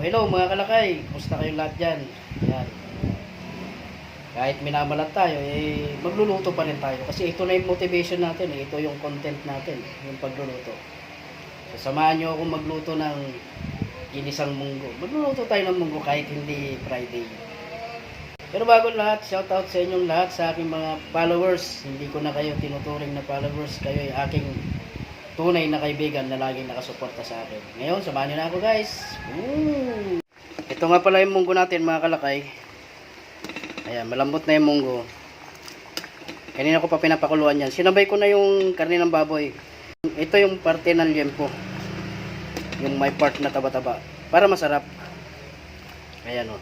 Hello mga kalakay. Kumusta kayong lahat dyan? Yan. Kahit minamalat tayo, eh, magluluto pa rin tayo. Kasi ito na yung motivation natin. Eh. Ito yung content natin, yung pagluluto. So, samahan nyo ako magluto ng ginisang munggo. Magluluto tayo ng munggo kahit hindi Friday. Pero bago lahat, shoutout sa inyong lahat sa aking mga followers. Hindi ko na kayo tinuturing na followers. Kayo ay aking tunay na kaibigan na laging nakasuporta sa akin. Ngayon, samahan niyo na ako guys. Woo! Ito nga pala yung munggo natin mga kalakay. Ayan, malambot na yung munggo. Kanina ko pa pinapakuluan yan. Sinabay ko na yung karne ng baboy. Ito yung parte ng liempo. Yung may part na taba-taba. Para masarap. Ayan o.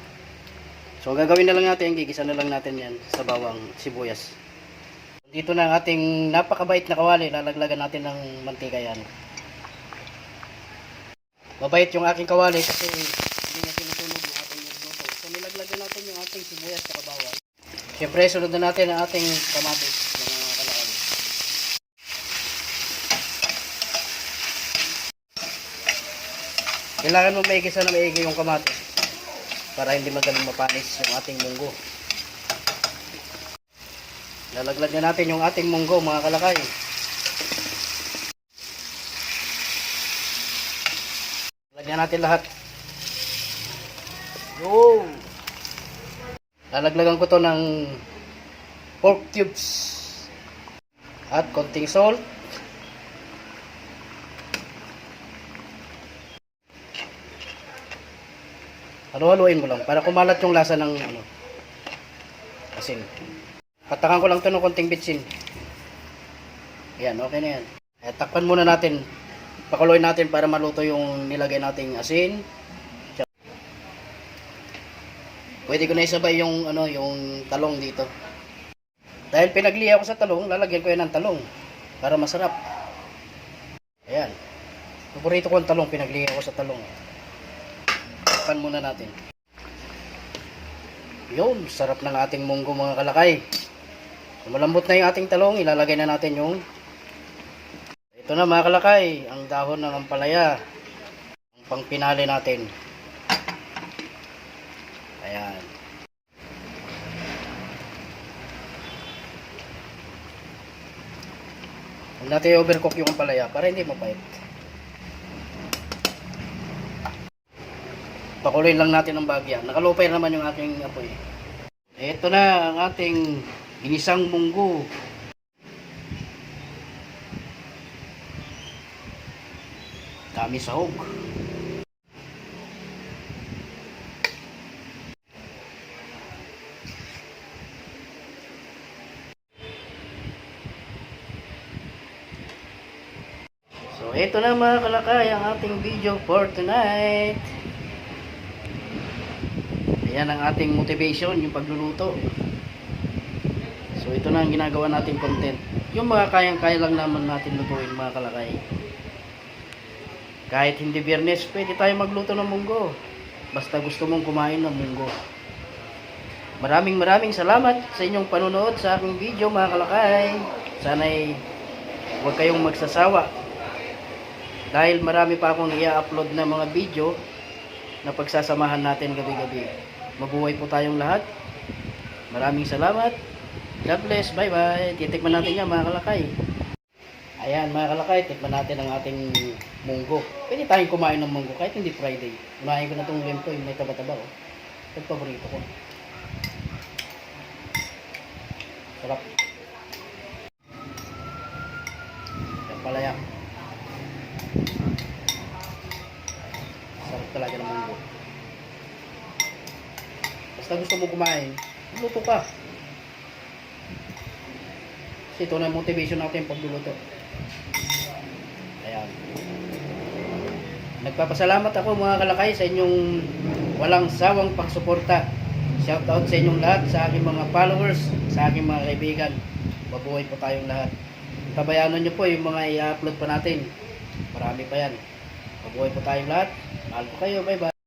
So gagawin na lang natin, gigisa na lang natin yan sa bawang sibuyas. Dito na ang ating napakabait na kawali, lalaglagan natin ng mantika yan. Mabait yung aking kawali kasi hindi niya tinutunog yung ating niluluto. So nilaglagan natin yung ating sibuyas sa bawang. Siyempre, sunod na natin ang ating kamatis mga kalakal. Kailangan mo maigisa na maigi yung kamatis para hindi magaling mapanis yung ating munggo. Lalaglag na natin yung ating munggo mga kalakay. Lagyan natin lahat. Yo! Lalaglagan ko to ng pork cubes at konting salt. Halo-haloin mo lang para kumalat yung lasa ng ano, asin. Patakan ko lang to ng konting bitsin. Yan, okay na yan. Eh, takpan muna natin. Pakuloyin natin para maluto yung nilagay nating asin. Pwede ko na isabay yung ano, yung talong dito. Dahil pinagliya ko sa talong, lalagyan ko yan ng talong para masarap. Ayan. Paborito ko ang talong, pinagliya ko sa talong. Takpan muna natin. Yun, sarap ng ating munggo mga kalakay. Malambot na yung ating talong, ilalagay na natin yung ito na mga kalakay, ang dahon ng ampalaya. Ang pangpinali natin. Ayan. Huwag natin i-overcook yung ampalaya para hindi mapait. Pakuloyin lang natin ng bagya. Nakalupay naman yung aking apoy. Ito na ang ating ginisang munggo. Dami sahog. So, ito na mga kalakay ang ating video for tonight. Ayan ang ating motivation, yung pagluluto. So, ito na ang ginagawa nating content. Yung mga kayang-kaya lang naman natin lutuin mga kalakay. Kahit hindi biyernes, pwede tayo magluto ng munggo. Basta gusto mong kumain ng munggo. Maraming maraming salamat sa inyong panonood sa aking video mga kalakay. Sana'y huwag kayong magsasawa. Dahil marami pa akong i-upload na mga video na pagsasamahan natin gabi-gabi. Mabuhay po tayong lahat. Maraming salamat. God bless. Bye-bye. Titikman natin yan mga kalakay. Ayan mga kalakay, tikman natin ang ating munggo. Pwede tayong kumain ng munggo kahit hindi Friday. Unahin ko na itong lempo, yung may taba-taba. Oh. Ito paborito ko. Sarap. Yan palaya. Sarap talaga ng munggo. Basta gusto mo kumain, luto ka. Ito na motivation natin pagluluto. Ayan. Nagpapasalamat ako mga kalakay sa inyong walang sawang pagsuporta. Shout out sa inyong lahat, sa aking mga followers, sa aking mga kaibigan. Mabuhay po tayong lahat. Tabayanan nyo po yung mga i-upload pa natin. Marami pa yan. Mabuhay po tayong lahat. Mahal po kayo. Bye bye.